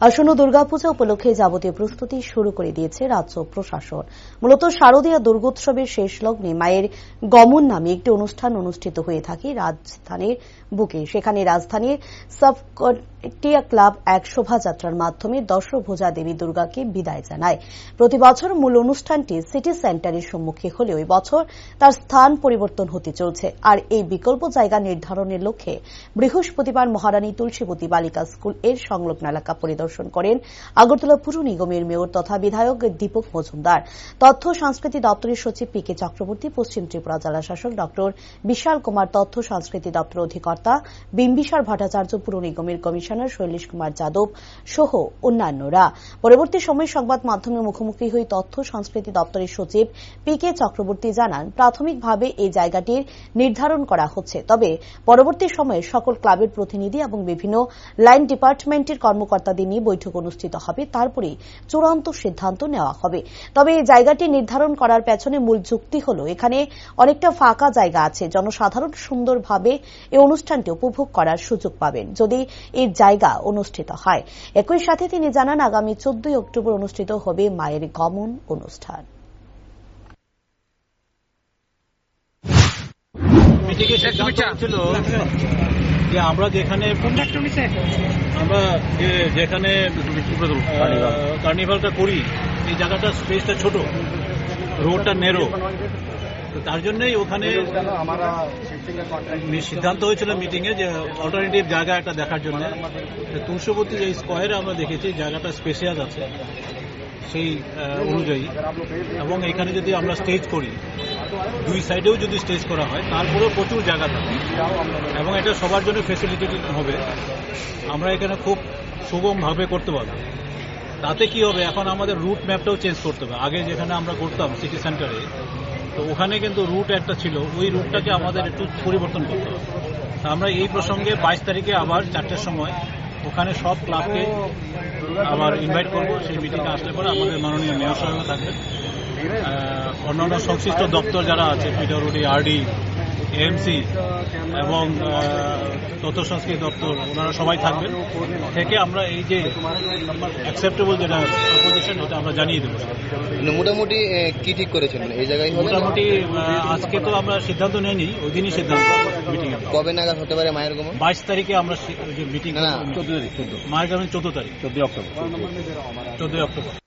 আসন্ন দুর্গাপূজা উপলক্ষে যাবতীয় প্রস্তুতি শুরু করে দিয়েছে রাজ্য প্রশাসন। মূলত শারদীয়া দুর্গোৎসবের শেষ লগ্নে মায়ের গমন নামে একটি অনুষ্ঠান অনুষ্ঠিত হয়ে থাকে রাজধানীর বুকে। সেখানে রাজধানীর সাবকটিয়া ক্লাব এক শোভাযাত্রার মাধ্যমে দশভোজা দেবী দুর্গাকে বিদায় জানায়। প্রতি বছর মূল অনুষ্ঠানটি সিটি সেন্টারের সম্মুখে হলেও বছর তার স্থান পরিবর্তন হতে চলছে। আর এই বিকল্প জায়গা নির্ধারণের লক্ষ্যে বৃহস্পতিবার মহারানী তুলসীবতী বালিকা স্কুলের সংলগ্ন এলাকা পরিদর্শন করেন আগরতলা পুর নিগমের মেয়র তথা বিধায়ক দীপক মজুমদার। তথ্য সংস্কৃতি দপ্তরের সচিব পি কে চক্রবর্তী, পশ্চিম ত্রিপুরা জেলা শাসক ড বিশাল কুমার, তথ্য সংস্কৃতি দপ্তর অধিকর্তা বিম্বিসার ভট্টাচার্য, পুর নিগমের কমিশনার শৈলেশ কুমার যাদব সহ অন্যান্যরা। পরবর্তী সময়ে সংবাদ মাধ্যমের মুখোমুখি হয়ে তথ্য সংস্কৃতি দপ্তরের সচিব পি কে চক্রবর্তী জানান, প্রাথমিকভাবে এই জায়গাটির নির্ধারণ করা হচ্ছে। তবে পরবর্তী সময়ে সকল ক্লাবের প্রতিনিধি এবং বিভিন্ন লাইন ডিপার্টমেন্টের কর্মকর্তাদের বৈঠক অনুষ্ঠিত হবে তারপরে চূড়ান্ত সিদ্ধান্ত নেওয়া হবে। তবে এই জায়গাটি নির্ধারণ করার পেছনে মূল যুক্তি হল, এখানে অনেকটা ফাঁকা জায়গা আছে। জনসাধারণ সুন্দরভাবে এই অনুষ্ঠানটি উপভোগ করার সুযোগ পাবেন যদি এই জায়গা অনুষ্ঠিত হয়। একই সাথে তিনি জানান, আগামী চোদ্দই অক্টোবর অনুষ্ঠিত হবে মায়ের গমন অনুষ্ঠান। ছিল যে আমরা যেখানে আমরা যে যেখানে কার্নিভালটা করি এই জায়গাটা স্পেসটা ছোট। রোডটা নেরো তো তার জন্যই ওখানে সিদ্ধান্ত হয়েছিল মিটিংয়ে যে অল্টারনেটিভ জায়গা একটা দেখার জন্য। তুলসীবতী যে স্কোয়ারে আমরা দেখেছি জায়গাটা স্পেশিয়াস আছে সেই অনুযায়ী। এবং এখানে যদি আমরা স্টেজ করি দুই সাইডেও যদি স্টেজ করা হয়, তারপরেও প্রচুর জায়গা থাকে। এবং এটা সবার জন্য ফেসিলিটি হবে। আমরা এখানে খুব সুগমভাবে করতে পারব। তাতে কি হবে? এখন আমাদের রুট ম্যাপটাও চেঞ্জ করতে হবে। আগে যেখানে আমরা করতাম সিটি সেন্টারে তো ওখানে কিন্তু রুট একটা ছিল। ওই রুটটাকে আমাদের একটু পরিবর্তন করতে হবে। আমরা এই প্রসঙ্গে বাইশ তারিখে আবার চারটের সময় ওখানে সব ক্লাবকে আবার ইনভাইট করব। সেই মিটিংয়ে আসলে পরে আমাদের মাননীয় মেয়র সাহেব থাকবেন। অন্যান্য সংশ্লিষ্ট দপ্তর যারা আছে পিডব্লিউডি আরডি এমসি এবং তথ্য সংস্কৃতি দপ্তর ওনারা সবাই থাকবেন। থেকে আমরা এই যে অ্যাকসেপ্টেবল যেটা প্রপোজিশন ওটা আমরা জানিয়ে দেবো। মানে মোটামুটি কি ঠিক করেছেন? মানে এই জায়গায় মোটামুটি আজকে তো আমরা সিদ্ধান্ত নেইনি ওই দিনই সিদ্ধান্ত মিটিং কবে নাগাদ হতে পারে মায়ের গমন? বাইশ তারিখে আমরা যে মিটিং না, না, চোদ্দ মায়ের গ্রামে চোদ্দ তারিখ। চোদ্দই অক্টোবর। চোদ্দই অক্টোবর।